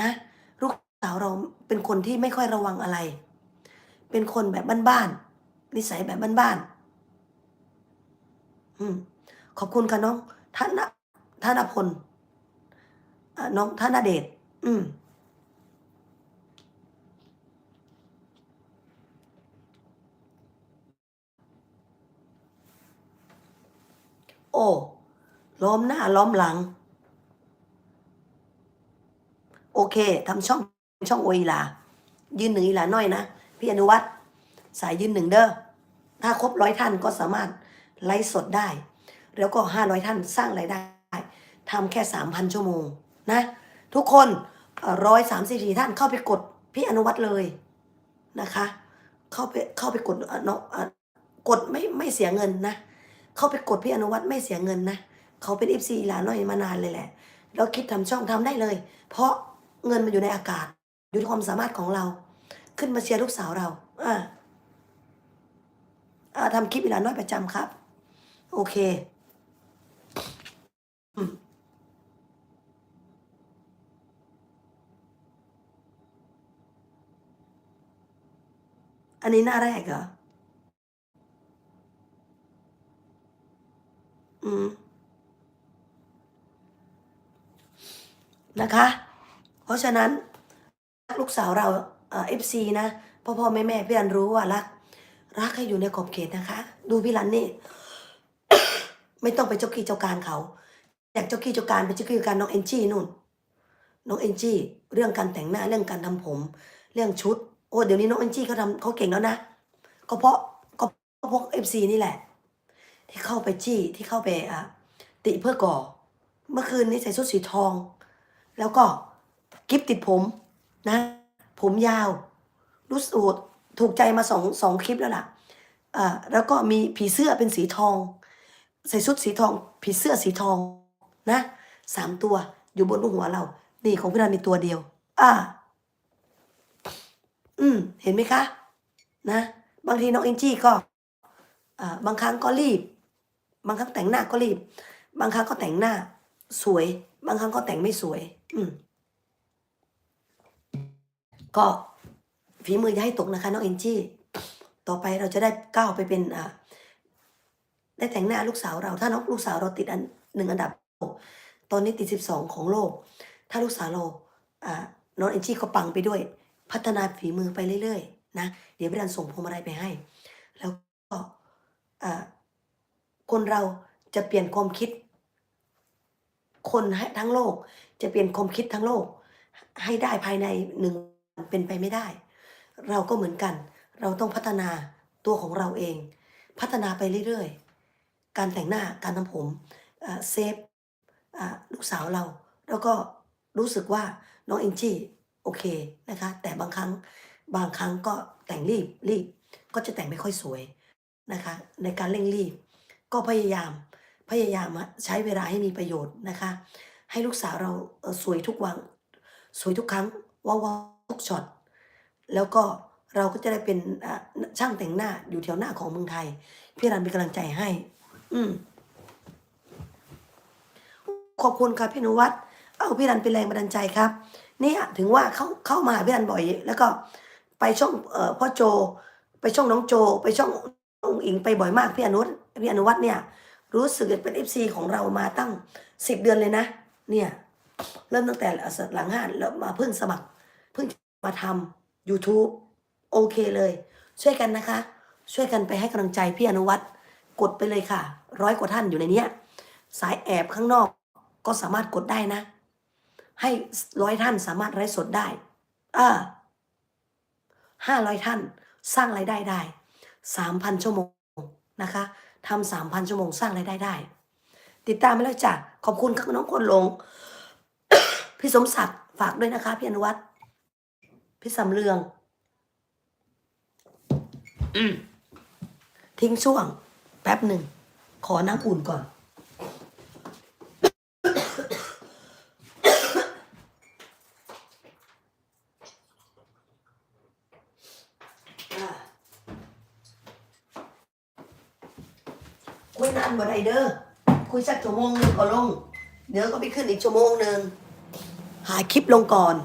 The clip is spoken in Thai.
นะ ลูกสาวเราเป็นคนที่ไม่ค่อยระวังอะไร เป็นคนแบบบ้านๆนิสัยแบบบ้านๆอืมขอบคุณค่ะน้องธนธนพลอ่านพลน้องธนเดชอืมโอ้ล้อมหน้าล้อมหลัง โอเคทำช่องช่องโออีลา ยืนหนึ่งอีลาน้อยนะ พี่อนุวัตรสายยืนหนึ่งเด้อถ้าครบร้อยท่านก็สามารถไลฟ์สดได้ แล้วก็ห้าร้อยท่านสร้างรายได้ทำแค่สามพันชั่วโมงนะ ทุกคนร้อยสามสิบสี่ท่านเข้าไปกดพี่อนุวัตรเลยนะคะ เข้าไปเข้าไปกดเออเนาะเออกดไม่ไม่เสียเงินนะ เข้าไปกดพี่อนุวัตรไม่เสียเงินนะ เขาเป็นเอฟซีหลานน้อยมานานเลยแหละ แล้วคิดทำช่องทำได้เลย เพราะ เงินมันอยู่ในอากาศ อยู่ที่ความสามารถของเรา ขึ้นมาเชียร์ลูกสาวเรา อ่าอ่าทำคลิปอีหลานน้อยประจำครับ โอเคอันนี้หน้าแรกเหรอ อืม นะคะ ราะฉะนั้นลูกสาวเราเอฟซีนะพ่อพ่อแม่แม่พี่รันรู้ว่ารัก รักให้อยู่ในขอบเขตนะคะ ดูพี่รันนี่ ไม่ต้องไปเจ้ากี้เจ้าการเขา อยากเจ้ากี้เจ้าการไปเจ้ากี้เจ้าการน้องเอนจี้นู่น น้องเอนจี้เรื่องการแต่งหน้าเรื่องการทำผม เรื่องชุด โอ้เดี๋ยวนี้น้องเอนจี้เขาทำเขาเก่งแล้วนะก็เพราะก็เพราะพวกเอฟซีนี่แหละ ที่เข้าไปจี้ที่เข้าไปอะติเพื่อก่อ เมื่อคืนนี้ใส่ชุดสีทอง แล้วก็ กิฟติดผมนะ ผมยาว รู้สูตรถูกใจมาสองสองคลิปแล้วล่ะอ่าแล้วก็มีผีเสื้อเป็นสีทอง ใส่ชุดสีทอง ผีเสื้อสีทองนะสามตัวอยู่บนหัวเรา นี่ของพี่นันมีตัวเดียว อ่า อืม เห็นไหมคะ นะ บางทีน้องเอ็นจี้ก็ อ่า บางครั้งก็รีบ บางครั้งแต่งหน้าก็รีบ บางครั้งก็แต่งหน้า สวย บางครั้งก็แต่งไม่สวย อืม ก็ฝีมืออย่าให้ตกนะคะน้องเอ็นจี้ต่อไปเราจะได้ก้าวไปเป็นอ่าได้แต่งหน้าลูกสาวเรา ถ้าน้องลูกสาวเราติดอันหนึ่งอันดับโลกตอนนี้ติดสิบสองของโลก ถ้าลูกสาวเราอ่าน้องเอ็นจี้ก็ปังไปด้วย พัฒนาฝีมือไปเรื่อยๆนะเดี๋ยวพี่ดันส่งพวงมาลัยไปให้ แล้วก็อ่าคนเราจะเปลี่ยนความคิด คนให้ทั้งโลก จะเปลี่ยนความคิดทั้งโลก ให้ได้ภายในหนึ่ง เป็นไปไม่ได้ เราก็เหมือนกัน เราต้องพัฒนาตัวของเราเอง พัฒนาไปเรื่อยๆ การแต่งหน้าการทำผมเซฟลูกสาวเรา แล้วก็รู้สึกว่าน้องเอ็นจี้โอเคนะคะ แต่บางครั้งบางครั้งก็แต่งรีบรีบก็จะแต่งไม่ค่อยสวยนะคะ ในการเร่งรีบ ก็พยายามพยายามใช้เวลาให้มีประโยชน์นะคะ ให้ลูกสาวเราสวยทุกวันสวยทุกครั้งว้าว ทุกช็อตแล้วก็เราก็จะได้เป็นช่างแต่งหน้าอยู่แถวหน้าของเมืองไทย พี่รันเป็นกำลังใจให้ อืมขอบคุณครับพี่นุวัฒน์เอาพี่รันเป็นแรงบันดาลใจครับเนี่ยถึงว่าเข้าเข้ามาพี่รันบ่อย แล้วก็ไปช่องเอ่อพ่อโจ ไปช่องน้องโจ ไปช่ององอิงไปบ่อยมากพี่อนุพี่อนุวัฒน์เนี่ย รู้สึกเป็นเอฟซีของเรามาตั้งสิบเดือนเลยนะ เนี่ย เริ่มตั้งแต่หลังห้านแล้วมาเพิ่งสมัคร มาทำ YouTube โอเคเลย ช่วยกันนะคะ ช่วยกันไปให้กำลังใจพี่อนุวัฒน์กดไปเลยค่ะ ร้อยกว่าท่านอยู่ในเนี้ย สายแอบข้างนอกก็สามารถกดได้นะ ให้ร้อยท่านสามารถไลฟ์สดได้อ่าห้าร้อยท่าน สร้างรายได้ได้สามพันชั่วโมงนะคะทำสามพันชั่วโมงสร้างรายได้ได้ ติดตามไปแล้วจ้ะขอบคุณครับน้องคนหลง พี่สมศักดิ์ฝากด้วยนะคะ พี่อนุวัฒน์ พี่สำเรือง อืมทิ้งช่วง แป๊บหนึ่ง ขอน้ำอุ่นก่อนอ่าคุยนานบ่ได้เด้อคุยสักชั่วโมงหนึงก็ลง เดี๋ยวก็ไปขึ้นอีกชั่วโมงหนึ่ง หาคลิปลงก่อน